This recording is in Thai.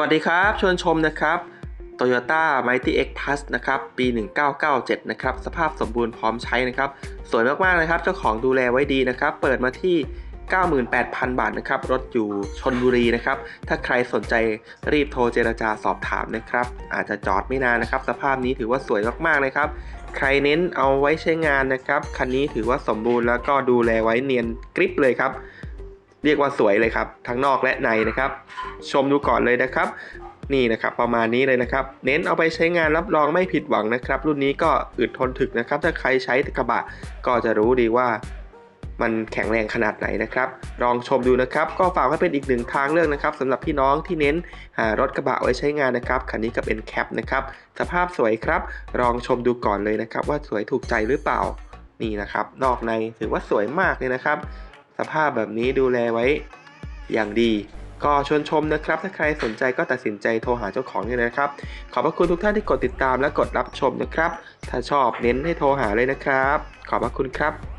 วัสดีครับชวนชมนะครับ Toyota Mighty X Plus นะครับ ปี 1997 นะครับ สภาพสมบูรณ์พร้อมใช้นะครับ สวยมากๆนะครับ เจ้าของดูแลไว้ดีนะครับ เปิดมาที่ 98,000 บาทนะครับ รถอยู่ชนบุรีนะครับ ถ้าใครสนใจรีบโทรเจรจาสอบถามนะครับ อาจจะจอดไม่นานนะครับ สภาพนี้ถือว่าสวยมากๆเลยครับ ใครเน้นเอาไว้ใช้งานนะครับ คันนี้ถือว่าสมบูรณ์แล้วก็ดูแลไว้เนียนกริปเลยครับ เรียกว่าสวยเลยครับ ทั้งนอกและในนะครับ ชมดูก่อนเลยนะครับ นี่นะครับประมาณนี้เลยนะครับ เน้นเอาไปใช้งานรับรองไม่ผิดหวังนะครับ รุ่นนี้ก็อึดทนถึกนะครับ ถ้าใครใช้กระบะก็จะรู้ดีว่ามันแข็งแรงขนาดไหนนะครับ ลองชมดูนะครับ ก็ฝากไว้เป็นอีกหนึ่งทางเลือกนะครับสำหรับพี่น้องที่เน้นหารถกระบะไว้ใช้งานนะครับ คันนี้ก็เป็นแคปนะครับ สภาพสวยครับ ลองชมดูก่อนเลยนะครับ ว่าสวยถูกใจหรือเปล่า นี่นะครับ นอกในถือว่าสวยมากเลยนะครับ สภาพแบบนี้ดูแลไว้ อย่างดี ก็ชวนชมนะครับ ถ้าใครสนใจก็ตัดสินใจโทรหาเจ้าของเลยนะครับ ขอบพระคุณทุกท่านที่กดติดตามและกดรับชมนะครับ ถ้าชอบเน้นให้โทรหาเลยนะครับ ขอบพระคุณครับ